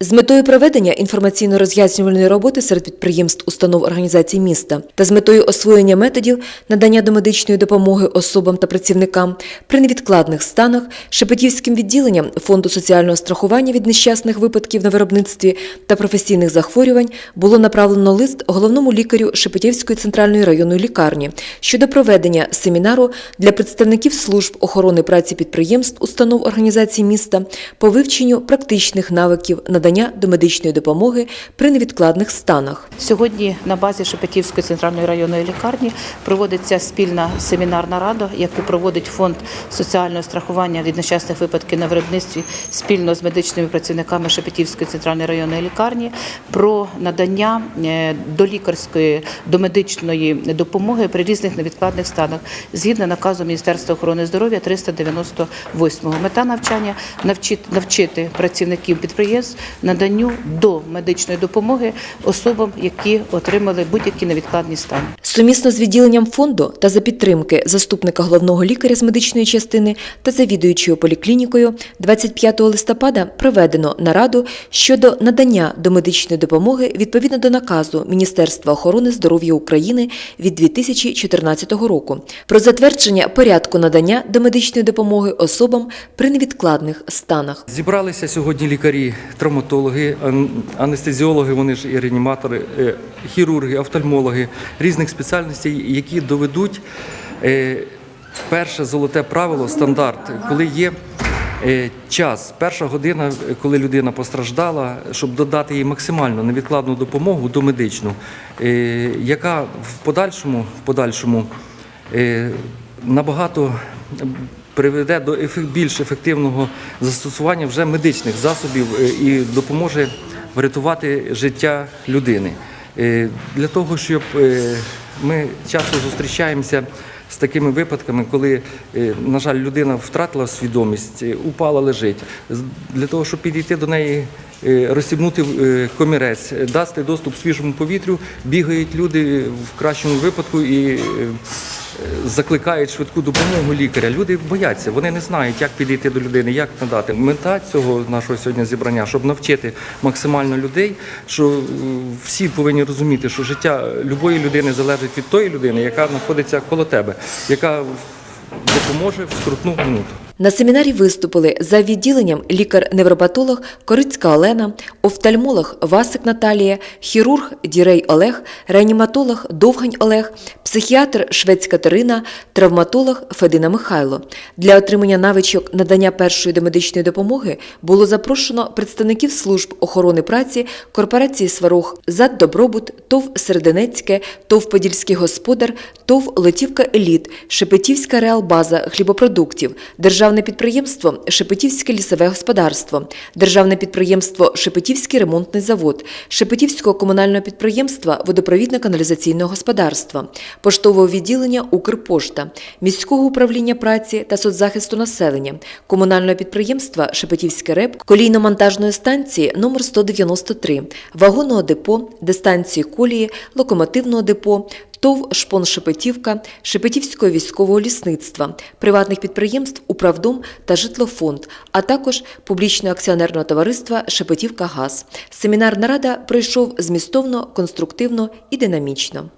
З метою проведення інформаційно-роз'яснювальної роботи серед підприємств, установ організацій міста та з метою освоєння методів надання домедичної допомоги особам та працівникам при невідкладних станах Шепетівським відділенням Фонду соціального страхування від нещасних випадків на виробництві та професійних захворювань було направлено лист головному лікарю Шепетівської центральної районної лікарні щодо проведення семінару для представників служб охорони праці підприємств, установ організацій міста по вивченню практичних навиків надання домедичної допомоги при невідкладних станах. Сьогодні на базі Шепетівської центральної районної лікарні проводиться спільна семінарна рада, яку проводить фонд соціального страхування від нещасних випадків на виробництві спільно з медичними працівниками Шепетівської центральної районної лікарні про надання е, долікарської домедичної допомоги при різних невідкладних станах згідно наказу Міністерства охорони здоров'я 398. Мета навчання навчити працівників підприємств наданню до медичної допомоги особам, які отримали будь-які невідкладні стани. Сумісно з відділенням фонду та за підтримки заступника головного лікаря з медичної частини та завідуючою поліклінікою 25 листопада проведено нараду щодо надання домедичної допомоги відповідно до наказу Міністерства охорони здоров'я України від 2014 року про затвердження порядку надання домедичної допомоги особам при невідкладних станах. Зібралися сьогодні лікарі, травматологи, ан- анестезіологи, вони ж і реаніматори, е, хірурги, офтальмологи різних спеціальностей, які доведуть е, перше золоте правило, стандарт, коли є. е, Час, перша година, коли людина постраждала, щоб додати їй максимально невідкладну допомогу домедичну, е, яка в подальшому, в подальшому набагато приведе до більш ефективного застосування вже медичних засобів е, і допоможе врятувати життя людини. Е, Для того, щоб е, ми часто зустрічаємося з такими випадками, коли, на жаль, людина втратила свідомість, упала, лежить. Для того, щоб підійти до неї, розстібнути е, комірець, дати доступ свіжому повітрю, бігають люди в кращому випадку і закликають швидку допомогу лікаря. Люди бояться, вони не знають, як підійти до людини, як надати. Мета цього нашого сьогодні зібрання, щоб навчити максимально людей, що е, всі повинні розуміти, що життя любої людини залежить від тої людини, яка знаходиться коло тебе, яка допоможе в скрутну минуту. На семінарі виступили за відділенням лікар-невропатолог Корицька Олена, офтальмолог Васик Наталія, хірург Дірей Олег, реаніматолог Довгань Олег, психіатр Швець Катерина, травматолог Федина Михайло. Для отримання навичок надання першої домедичної допомоги було запрошено представників служб охорони праці, корпорації Сварог, ЗАД Добробут, ТОВ Серединецьке, ТОВ Подільський господар, ТОВ Лотівка Еліт, Шепетівська реалбаза хлібопродуктів, Державне підприємство Шепетівське лісове господарство, Державне підприємство Шепетівський ремонтний завод, Шепетівського комунального підприємства водопровідно-каналізаційного господарства, поштового відділення Укрпошта, міського управління праці та соцзахисту населення, комунального підприємства Шепетівське РЕП, колійно-монтажної станції номер 193, вагонного депо, дистанції колії, локомотивного депо, ТОВ «Шпон Шепетівка», Шепетівського військового лісництва, приватних підприємств «Управдом» та «Житлофонд», а також публічного акціонерного товариства «Шепетівка ГАЗ». Семінарна рада пройшов змістовно, конструктивно і динамічно.